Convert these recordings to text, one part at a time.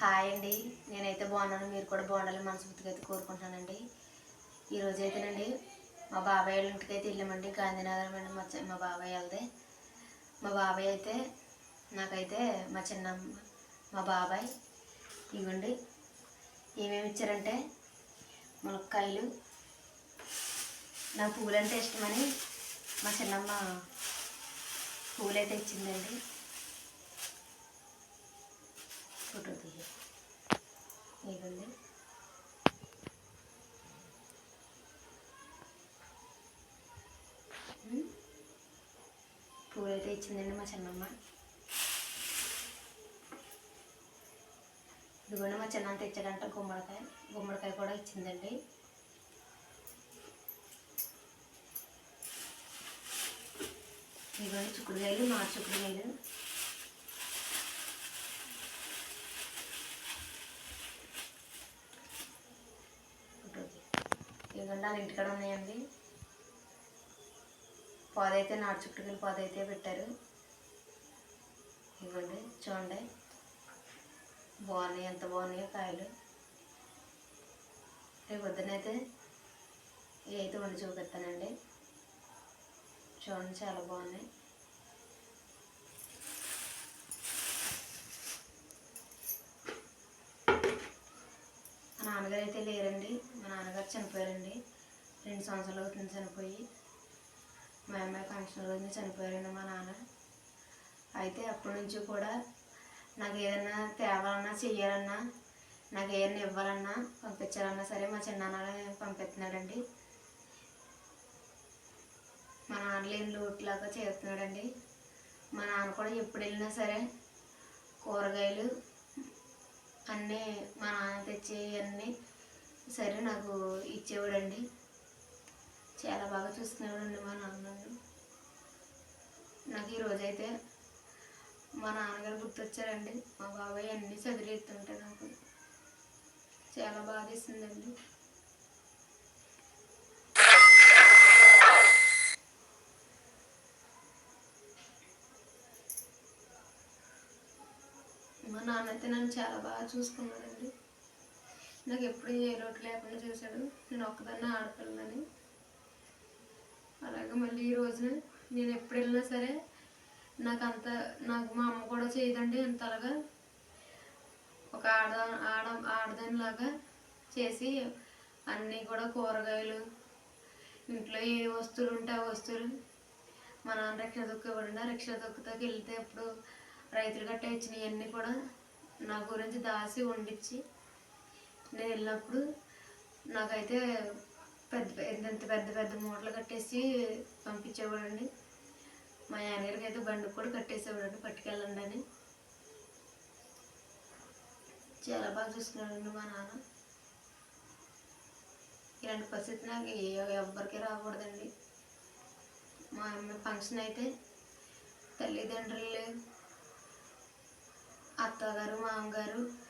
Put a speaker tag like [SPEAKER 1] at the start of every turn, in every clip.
[SPEAKER 1] Hi అండి. నేనైతే బాగున్నాను. మీరు కూడా బాగుండాలని మనస్ఫూర్తిగా అయితే కోరుకుంటున్నానండి. ఈరోజు అయితేనండి మా బాబాయ్ వాళ్ళ ఇంటికి అయితే వెళ్ళామండి. గాంధీనగరం అండి మా మా బాబాయ్ వాళ్ళదే. మా బాబాయ్ అయితే నాకైతే మా చిన్నమ్మ మా బాబాయ్ ఇవ్వండి. ఏమేమి ఇచ్చారంటే మునక్కాయలు నాకు పూలు అంటే ఇష్టమని మా చిన్నమ్మ పూలు అయితే ఇచ్చిందండి. ఫోటో ఇదండి. పూలైతే పూలు అయితే ఇచ్చిందండి మా చిన్నమ్మ. ఇదిగోండి మా చిన్నంత తెచ్చాడంట గుమ్మడికాయ. గుమ్మడికాయ కూడా ఇచ్చిందండి. ఇదిగోండి చిక్కుడుకాయలు మా చిక్కుడుకాయలు. ఇదిగోండి వాళ్ళ ఇంటికాడ ఉన్నాయండి. పాదైతే నాటు చుట్టుకుని పాదైతే పెట్టారు. ఇవ్వండి చూడండి. బాగున్నాయి ఎంత బాగున్నాయో కాయలు. రేపు పొద్దునైతే ఇవి అయితే వండి చూపిస్తానండి చూడండి చాలా బాగున్నాయి మా నాన్నగారు అయితే లేరండి మా చనిపోయారండి. రెండు సంవత్సరాలు అవుతుంది చనిపోయి. మా అమ్మాయి ఫంక్షన్ రోజున చనిపోయారండి మా నాన్న. అయితే అప్పటి నుంచి కూడా నాకు ఏదైనా తేవాలన్నా చెయ్యాలన్నా నాకు ఏదైనా ఇవ్వాలన్నా పంపించాలన్నా సరే మా చిన్నాన్న పంపిస్తున్నాడండి. మా నాన్న లోట్లాగా చేస్తున్నాడండి. మా నాన్న కూడా ఎప్పుడు వెళ్ళినా సరే కూరగాయలు అన్నీ మా నాన్న తెచ్చి అన్నీ సరే నాకు ఇచ్చేవాడండి. చాలా బాగా చూసుకునేవాడండి మా నాన్నగారు. నాకు ఈరోజైతే మా నాన్నగారు గుర్తొచ్చారండి. మా బాబాయ్ అన్నీ చదివేస్తుంటే నాకు. చాలా బాధేసిందండి మా నాన్న అయితే నన్ను చాలా బాగా చూసుకున్నాడండి. నాకు ఎప్పుడు ఏ లోటు లేకుండా చేశాడు. నేను ఒక్కదాన్ని ఆడపిల్లని అలాగే మళ్ళీ ఈ రోజున నేను ఎప్పుడు వెళ్ళినా సరే నాకు అంత నాకు మా అమ్మ కూడా చేయదండి అంతలాగా. ఒక ఆడ ఆడ ఆడదానిలాగా చేసి అన్నీ కూడా కూరగాయలు ఇంట్లో ఏ వస్తువులు ఉంటే ఆ వస్తువులు మా నాన్న రిక్షా దొక్కు ఇవ్వండి ఆ రిక్షా దొక్కుతాకి వెళ్తే ఇప్పుడు రైతులు గట్ట ఇచ్చినవన్నీ కూడా నా గురించి దాసి వండించి నేను వెళ్ళినప్పుడు నాకైతే పెద్ద పెద్ద ఎంత పెద్ద పెద్ద మూటలు కట్టేసి పంపించేవాడండి. మా యానగారికి అయితే బండి కూడా కట్టేసేవాడండి పట్టుకెళ్ళండి అని. చాలా బాగా చూసుకున్నాడండి మా నాన్న. ఇలాంటి పరిస్థితి నాకు ఏ- రాకూడదండి. మా అమ్మ ఫంక్షన్ అయితే తల్లిదండ్రులు అత్తగారు మామగారు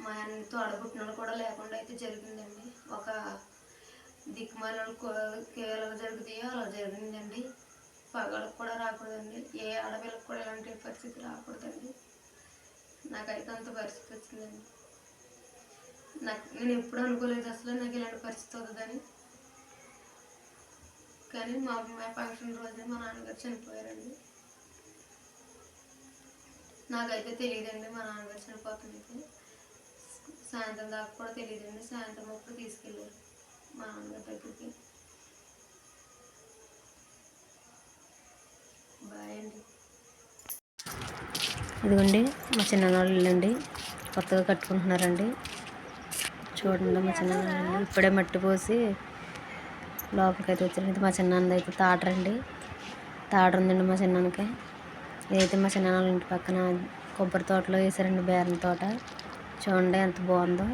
[SPEAKER 1] మా అన్న తోడబుట్టినలు కూడా లేకుండా అయితే జరిగిందండి. ఒక దిక్కుమాల ఎలా జరుగుతాయో అలా జరిగిందండి. పగలకు కూడా రాకూడదండి. ఏ ఆడపిల్లకు కూడా ఇలాంటి పరిస్థితి రాకూడదండి. నాకైతే అంత పరిస్థితి వచ్చిందండి. నాకు నేను ఎప్పుడు అనుకోలేదు అసలు నాకు ఇలాంటి పరిస్థితి అవుతుందని. కానీ మా అమ్మాయి ఫంక్షన్ రోజున మా నాన్నగారు చనిపోయారండి. నాకైతే తెలియదండి మా నాన్నగారు చనిపోతుంది సాయంత్రం దాకా కూడా తెలియదండి సాయంత్రం అప్పుడు తీసుకెళ్ళారు మా నాన్నగారి దగ్గరికి. బాయ్ అండి. ఇదిగోండి మా చిన్ననాళ్ళు ఇల్లండి. కొత్తగా కట్టుకుంటున్నారండి. చూడండి మా చిన్ననాళ్ళు. ఇప్పుడే మట్టి పోసి లోపలికి అయితే వచ్చారు. ఇది మా చిన్నాన్నది అయితే తాటరండి తాటర ఉందండి మా చిన్నకి ఇదైతే మా చిన్నాన్న ఇంటి పక్కన కొబ్బరి తోటలో వేసారండి బేరం తోట. చూడండి ఎంత బాగుందో.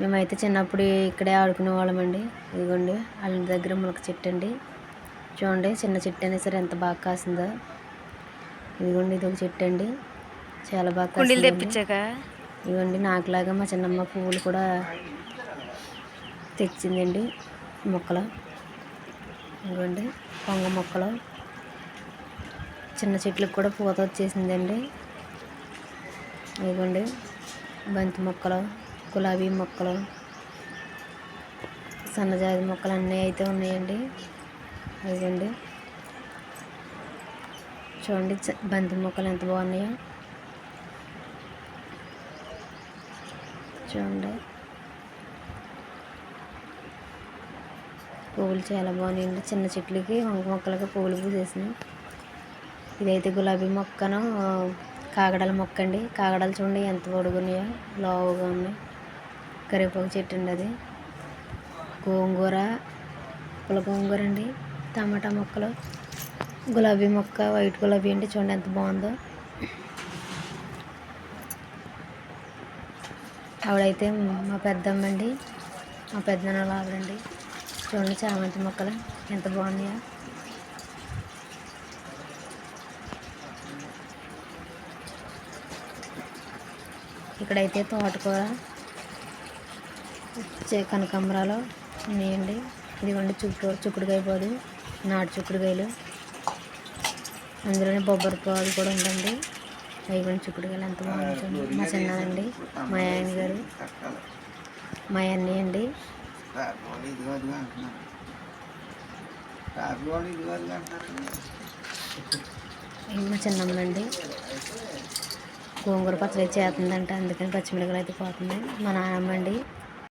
[SPEAKER 1] మేమైతే చిన్నప్పుడు ఇక్కడే ఆడుకునే వాళ్ళమండి. ఇదిగోండి వాళ్ళ దగ్గర ములక చెట్టు అండి. చూడండి చిన్న చెట్టు అయినా సరే ఎంత బాగా కాసిందో. ఇదిగోండి ఇది ఒక చెట్టు అండి. చాలా బాగా
[SPEAKER 2] కుండీలు. తెప్పించాక?
[SPEAKER 1] ఇవ్వండి నాకులాగా మా చిన్నమ్మ పువ్వులు కూడా తెచ్చిందండి మొక్కలు. ఇవ్వండి పొంగ మొక్కలు. చిన్న చెట్లకు కూడా పూత వచ్చేసిందండి. ఇదిగోండి బంతి మొక్కలు గులాబీ మొక్కలు సన్నజాజి మొక్కలు అన్నీ అయితే ఉన్నాయండి. ఇవ్వండి చూడండి చ- బంతి మొక్కలు ఎంత బాగున్నాయో. చూడండి పువ్వులు చాలా బాగున్నాయండి. చిన్న చెట్లకి వంక మొక్కలకి పువ్వులు పూసేసినాయి. ఇదైతే గులాబీ మొక్కను కాగడల మొక్క అండి కాగడాలు చూడండి ఎంత పొడుగున్నాయో. లావుగా ఉన్నాయి. కరివేపాకు చెట్టు అండి అది. గోంగూర పుల్ల గోంగూర అండి. టమాటా మొక్కలు. గులాబీ మొక్క వైట్ గులాబీ అండి. చూడండి ఎంత బాగుందో. ఆవిడైతే మా పెద్దమ్మ అండి. మా పెద్దనాన్న ఆవిడండి చూడండి చామంతి మొక్కలు ఎంత బాగున్నాయో. ఇక్కడైతే తోటకూర చే- కనకాంబరాలు ఉన్నాయండి. ఇదిగోండి చుక్కు చుక్కుడుకాయ పోదు నాటు చుక్కుడుకాయలు. అందులోనే బొబ్బరి పాదు కూడా ఉందండి. ఇదిగోండి చుక్కుడుకాయలు ఎంత బాగుంది మా చిన్నదండి మా ఆయన గారు మా అన్నయ్య అండి. మా చిన్నమ్మ అండి. గోంగూర పచ్చడి చేస్తుందంట. అందుకని పచ్చిమిరపకాయలు అయితే పోతుంది మా నాన్నమ్మ అండి